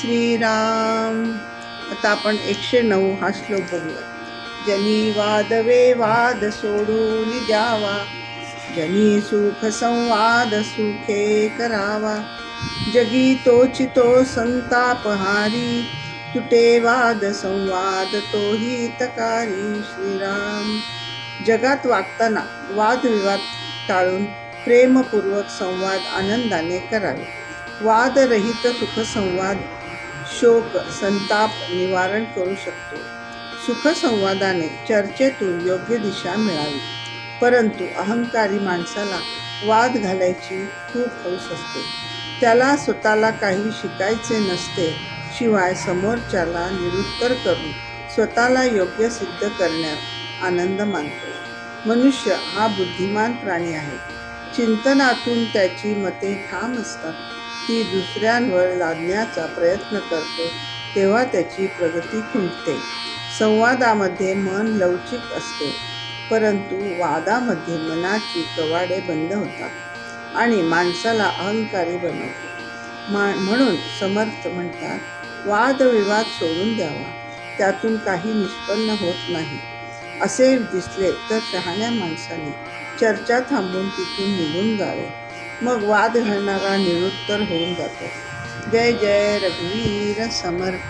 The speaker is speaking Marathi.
श्रीराम. आता आपण एकशे नऊ हा श्लोक बघूया. जनी वादवे वाद सोडून द्यावा. जनी सुख संवाद सुखे करावा. जगी तोचितो संतापहारी तुटे वाद संवाद तोही तकारी श्रीराम. जगात वागताना वादविवाद टाळून प्रेमपूर्वक संवाद आनंदाने करावे. वादरहित सुखसंवाद शोक संताप निवारण करू शकतो. सुखसंवादाने चर्चेतून योग्य दिशा मिळावी. परंतु अहंकारी माणसाला वाद घालायची खूप हौस असते. त्याला स्वतःला काही शिकायचे नसते शिवाय समोरच्याला निरुत्तर करून स्वतःला योग्य सिद्ध करण्यात आनंद मानतो. मनुष्य हा बुद्धिमान प्राणी आहे. चिंतनातून त्याची मते ठाम असतात. ती दुसऱ्यांवर लादण्याचा प्रयत्न करतो तेव्हा त्याची प्रगती खुंटते. संवादामध्ये मन लवचिक असते परंतु वादामध्ये मनाची कवाडे बंद होतात आणि माणसाला अहंकारी बनवतो. मा म्हणून समर्थ म्हणतात वादविवाद सोडून द्यावा त्यातून काही निष्पन्न होत नाही. असे दिसले तर शहाण्या माणसाने चर्चा थांबून तिथून निघून जावे. मग वाद घालणारा निरुत्तर होऊन जातो. जय जय रघुवीर समर्थ.